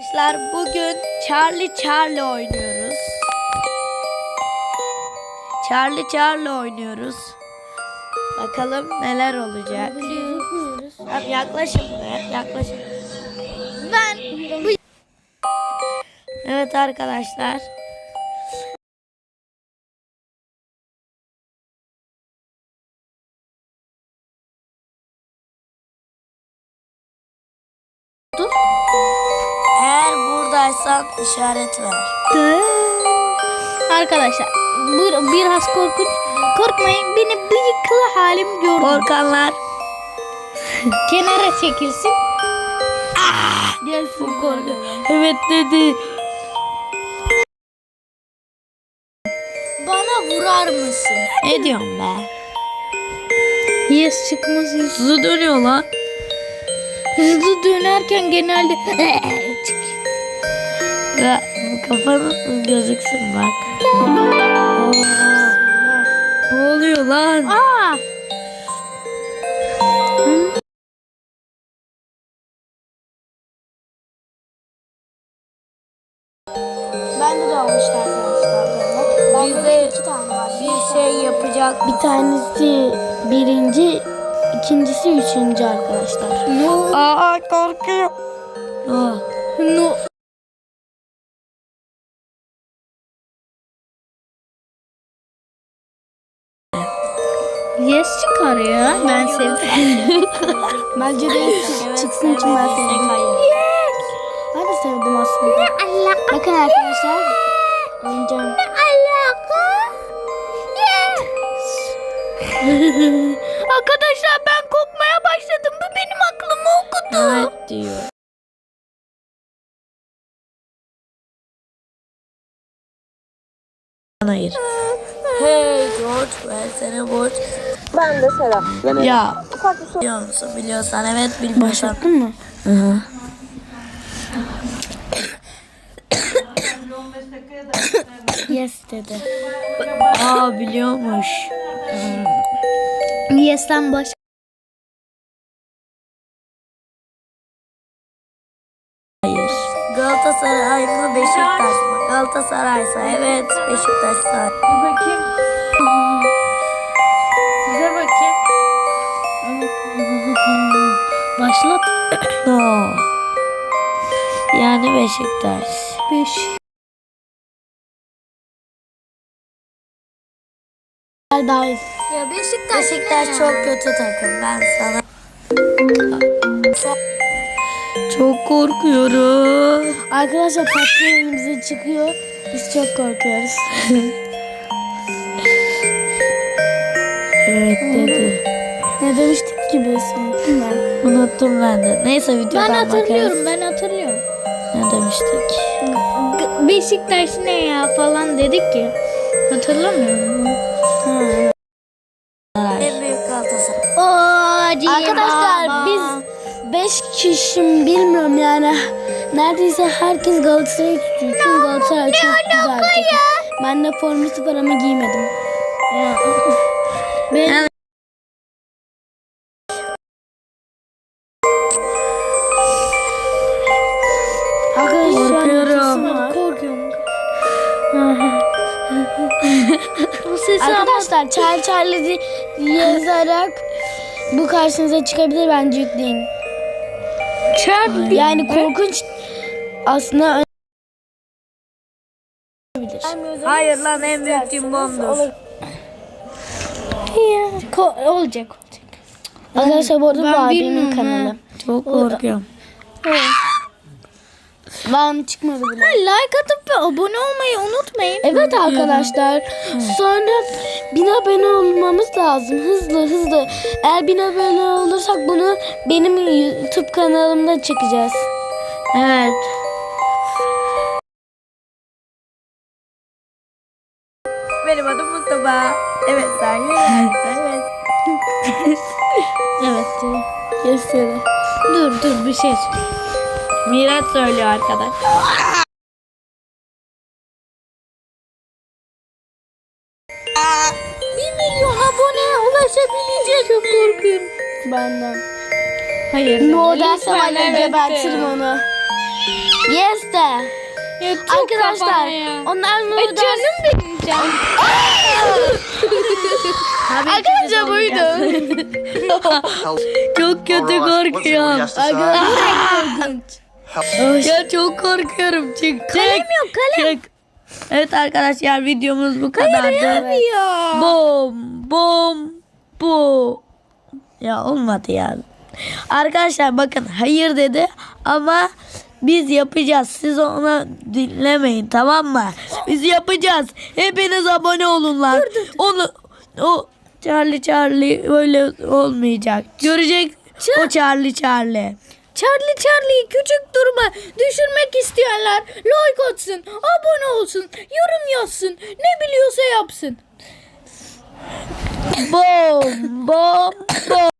Arkadaşlar bugün Charlie Charlie oynuyoruz. Charlie Charlie oynuyoruz. Bakalım neler olacak. Tamam, yaklaşın be, yaklaşın. Ben Evet arkadaşlar. Eğer buradaysan işaret ver. arkadaşlar bu biraz korkunç. Korkmayın beni bıyıklı halim gördüm. Korkanlar Kenara çekilsin. gelsin korku. Evet dedi. Bana vurar mısın? Ne diyorsun be? Yes çıkmaz yes. Hızlı dönüyor lan. Hızlı dönerken genelde bu kafanın gözüksün bak. Ne oluyor lan? Aa! Bende de olmuştu arkadaşlar de iki tane var. Bir şey yapacak. Bir tanesi birinci, ikincisi üçüncü arkadaşlar. No. Aa korkuyor. Oh. No. Sevdim. Bence de çıksın için ben sevdim. Hayır. Ben de sevdim aslında. Bakın arkadaşlar. Oynayacağım. Ne alaka? arkadaşlar ben korkmaya başladım. Bu benim aklımı okudu. Evet diyor. Hayır. Hey George versene borç. Ben de Serap. Ya Ufak bir soru. biliyor musun? Biliyorsan evet bilmiyorsan. Başlattın mı? Hı hı. Yes dedi. Aa biliyormuş. Yes'ten baş. Hayır. Galatasaray mı Beşiktaş mı? Galatasaray'sa evet Beşiktaş'sa. No. Yani Beşiktaş. Beş. Daha. Ya Beşiktaş, Beşiktaş çok kötü takım. Ben sana çok korkuyorum. Arkadaşlar tatlı önümüze çıkıyor. Biz çok korkuyoruz. Evet dedi. ne demiştik ki biz unuttum ben. De. Neyse videodan Ben hatırlıyorum, bakarız. ben hatırlıyorum. Ne demiştik? G- Beşiktaş ne ya falan dedik ki. Hatırlamıyorum. Ha, evet. En büyük Galatasaray. Arkadaşlar biz 5 kişi bilmiyorum yani. Neredeyse herkes Galatasaray'ı tutuyor. Çünkü Galatasaray çok güzel takım. Ben de forması var ama giymedim. Ben Arkadaşlar Charlie Charlie yazarak bu karşınıza çıkabilir bence yükleyin. Charlie. Yani korkunç aslında olabilir. Hayır lan en büyük cimbomdur. Ko- olacak olacak. Arkadaşlar bu arada bu abimin kanalı. Çok korkuyorum. Ben çıkmadı bile. Like atıp ve abone olmayı unutmayın. Evet arkadaşlar. Sonra bin abone olmamız lazım. Hızlı hızlı. Eğer bin abone olursak bunu benim YouTube kanalımda çekeceğiz. Evet. Benim adım Mustafa. Evet sen Evet. Evet. Göster. Dur dur bir şey söyle. Miraç söylüyor arkadaş. Bir milyon abone ulaşabileceğiz. Çok korkuyorum. Benden. Hayır. No dersem Lütfen annem evet gebertirim onu. Yes de. Ya çok kafana Arkadaşlar ya. ondan sonra Ay canım benim canım. Arkadaşlar buydu. Çok kötü korkuyorum. Ya çok korkuyorum. Çık. Kalem yok kalem. Çık. Evet arkadaşlar videomuz bu kadardı. Ya. Bom bom bu. Ya olmadı ya. Arkadaşlar bakın hayır dedi ama biz yapacağız. Siz ona dinlemeyin tamam mı? Biz yapacağız. Hepiniz abone olun lan. Onu o Charlie Charlie öyle olmayacak. Görecek o Charlie Charlie. Charlie Charlie'yi küçük duruma düşürmek isteyenler like atsın, abone olsun, yorum yazsın, ne biliyorsa yapsın. Bom bom bom.